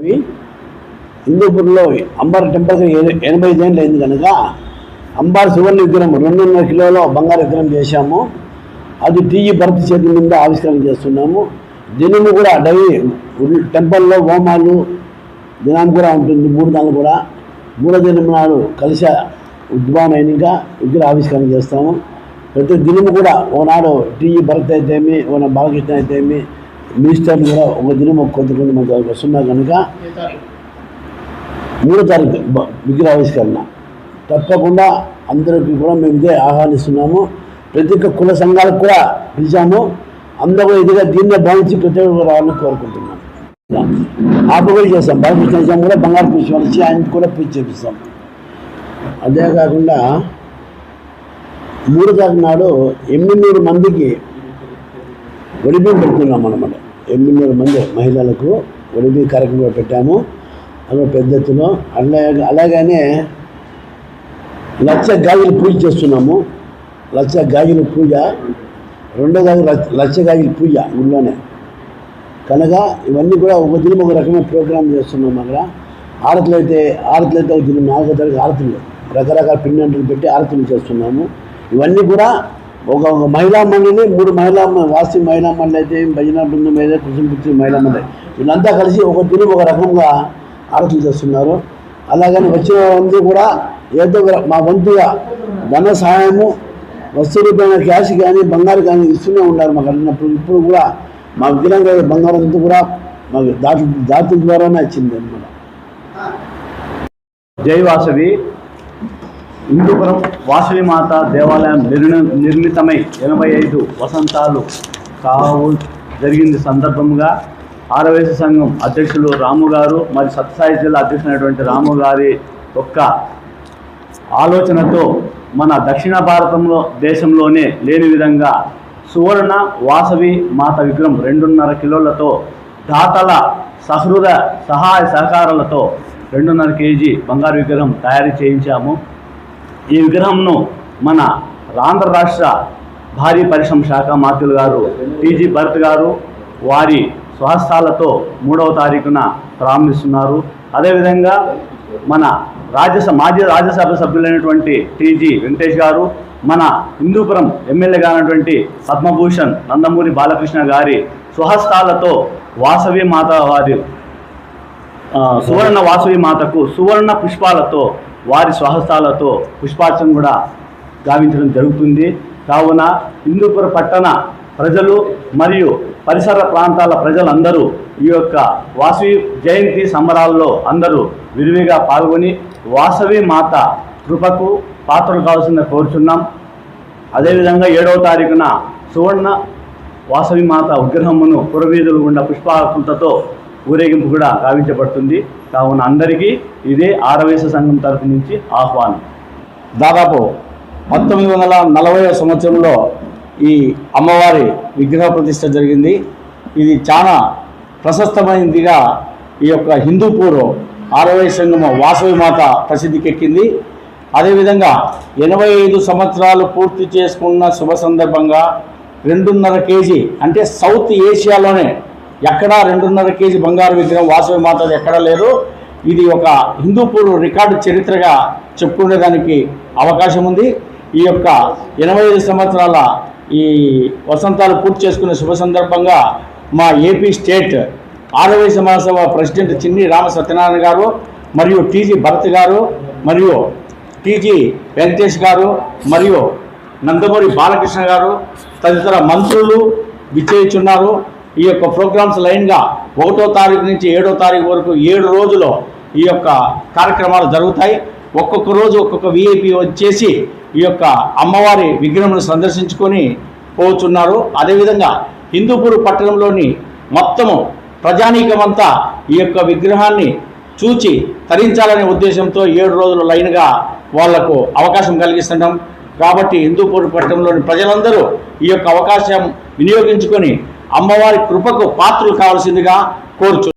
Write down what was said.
ఇవి హిందూపూర్లో అంబార్ టెంపుల్కి ఎనభై ఐదేళ్ళు అయింది కనుక అంబార్ సువర్ణ విగ్రహం రెండున్నర కిలోలో బంగారు విగ్రహం చేశాము. అది టీజీ భరత్ చేతి మీద ఆవిష్కరణ చేస్తున్నాము. దినము కూడా డైలీ టెంపుల్లో హోమాలు దినం కూడా ఉంటుంది మూడు దాని కూడా. మూడో దినం నాడు కలిసి ఉద్భవం అయినాక విగ్రహ ఆవిష్కరణ చేస్తాము. ప్రతి దినము కూడా ఓనాడు టీజీ భరత్ అయితేమి ఓ బాలకృష్ణ అయితేమి మినిస్టర్లు కూడా ఒక దినం ఒక కొంత కొంత మంది వస్తున్నా కనుక మూడో తారీఖు విగ్రహావిష్కరణ తప్పకుండా అందరికీ కూడా మేము ఇదే ఆహ్వానిస్తున్నాము. ప్రతి ఒక్క కుల సంఘాలకు కూడా పిలిచాము. అందరూ ఇదిగా దీన్నే భావించి ప్రతి ఒక్కరు రావాలని కోరుకుంటున్నాం ఆపు చేస్తాం బాలకృష్ణ కూడా బంగారు పుష్పాలు వచ్చి ఆయనకి కూడా పూజ చేపిస్తాం. అదే కాకుండా మూడు తారీఖు నాడు ఎనిమిది మందికి ఒడిబి పెడుతున్నాం అనమాట ఎనిమిది మంది మహిళలకు ఒడిబి కార్యక్రమం పెట్టాము. అలా పెద్ద ఎత్తున అలాగే అలాగనే లక్ష గాజులు పూజ చేస్తున్నాము. లక్ష గాజుల పూజ. రెండో గాజు లక్ష గాజుల పూజ ఊళ్ళోనే. కనుక ఇవన్నీ కూడా ఒక దినం ఒక రకమైన ప్రోగ్రామ్ చేస్తున్నాం అక్కడ. ఆరతులు అయితే ఆరతులు అయితే ఒక దినం నాలుగో తారీఖు ఆరతులు. రకరకాల పిండి పెట్టి ఆరతులు చేస్తున్నాము. ఇవన్నీ కూడా ఒక ఒక మహిళా మండలి మూడు మహిళా వాసి మహిళా మండలి అయితే భజన బృందం అయితే కృష్ణపుత్రి మహిళా మండలి. వీళ్ళంతా కలిసి ఒక దినం ఒక రకంగా ఆలోచన చేస్తున్నారు. అలాగని వచ్చిన మంది కూడా ఏదో ఒక మా వంతుగా ధన సహాయము వస్తువులు పైన క్యాష్ కానీ బంగారు కానీ ఇస్తూనే ఉన్నారు మాకు అడిగినప్పుడు ఇప్పుడు కూడా మా విగ్రహం కానీ బంగారం అంతా కూడా మాకు దాటి దాటి ద్వారానే వచ్చింది అనమాట జై వాసవి. హిందూపురం వాసవిమాత దేవాలయం నిర్ణ నిర్మితమై ఎనభై ఐదు వసంతాలు కావు జరిగింది సందర్భంగా ఆరవేశ సంఘం అధ్యక్షులు రాము గారు మరి సత్సాయి జిల్లా అధ్యక్షుడైనటువంటి రాము గారి యొక్క ఆలోచనతో మన దక్షిణ భారతంలో దేశంలోనే లేని విధంగా సువర్ణ వాసవి మాత విగ్రహం రెండున్నర కిలోలతో దాతల సహృద సహాయ సహకారాలతో రెండున్నర కేజీ బంగారు విగ్రహం తయారు చేయించాము. ఈ విగ్రహంను మన ఆంధ్ర రాష్ట్ర భారీ పరిశ్రమ శాఖ మంత్రులు గారు టీజీ భరత్ గారు వారి స్వహస్తాలతో మూడవ తారీఖున ప్రారంభిస్తున్నారు. అదేవిధంగా మన రాజ్యసభ మాజీ రాజ్యసభ సభ్యులైనటువంటి టీజీ వెంకటేష్ గారు మన హిందూపురం ఎమ్మెల్యే గారైనటువంటి పద్మభూషణ్ నందమూరి బాలకృష్ణ గారి స్వహస్తాలతో వాసవి మాత వారి సువర్ణ వాసవి మాతకు సువర్ణ పుష్పాలతో వారి స్వహస్తాలతో పుష్పార్చన కూడా గావించడం జరుగుతుంది. కావున హిందూపుర పట్టణ ప్రజలు మరియు పరిసర ప్రాంతాల ప్రజలందరూ ఈ యొక్క వాసవి జయంతి సంబరాల్లో అందరూ విరివిగా పాల్గొని వాసవి మాత కృపకు పాత్రలు కావాల్సిందని కోరుచున్నాం. అదేవిధంగా ఏడవ తారీఖున సువర్ణ వాసవి మాత విగ్రహమును పురవీధులు గుండా పుష్పాలతో ఊరేగింపు కూడా గావించబడుతుంది కావున అందరికీ ఇదే ఆరవేశ సంఘం తరఫు నుంచి ఆహ్వానం. దాదాపు పంతొమ్మిది వందల నలభై సంవత్సరంలో ఈ అమ్మవారి విగ్రహ ప్రతిష్ట జరిగింది. ఇది చాలా ప్రశస్తమైనదిగా ఈ యొక్క హిందూపూర్ ఆరవై సంఘం వాసవి మాత ప్రసిద్ధికెక్కింది. అదేవిధంగా ఎనభై ఐదు సంవత్సరాలు పూర్తి చేసుకున్న శుభ సందర్భంగా రెండున్నర కేజీ అంటే సౌత్ ఏషియాలోనే ఎక్కడా రెండున్నర కేజీ బంగారు విగ్రహం వాసవి మాతది ఎక్కడా లేదు. ఇది ఒక హిందూపూర్ రికార్డు చరిత్రగా చెప్పుకునేదానికి అవకాశం ఉంది. ఈ యొక్క ఎనభై ఐదు సంవత్సరాల ఈ వసంతాలు పూర్తి చేసుకునే శుభ సందర్భంగా మా ఏపీ స్టేట్ ఆరవై సమాజసభ ప్రెసిడెంట్ చిన్ని రామ సత్యనారాయణ గారు మరియు టీజీ భరత్ గారు మరియు టీజీ వెంకటేష్ గారు మరియు నందమూరి బాలకృష్ణ గారు తదితర మంత్రులు విచ్చేయుచున్నారు. ఈ యొక్క ప్రోగ్రామ్స్ లైన్గా ఒకటో తారీఖు నుంచి ఏడో తారీఖు వరకు ఏడు రోజులు ఈ యొక్క కార్యక్రమాలు జరుగుతాయి. ఒక్కొక్క రోజు ఒక్కొక్క విఐపి వచ్చేసి ఈ యొక్క అమ్మవారి విగ్రహంను సందర్శించుకొని పోతున్నారు. అదేవిధంగా హిందూపూర్ పట్టణంలోని మొత్తము ప్రజానీకమంతా ఈ యొక్క విగ్రహాన్ని చూచి తరించాలనే ఉద్దేశంతో ఏడు రోజులు లైన్గా వాళ్ళకు అవకాశం కలిగిస్తుండడం కాబట్టి హిందూపూర్ పట్టణంలోని ప్రజలందరూ ఈ యొక్క అవకాశం వినియోగించుకొని అమ్మవారి కృపకు పాత్రలు కావాల్సిందిగా కోరుచు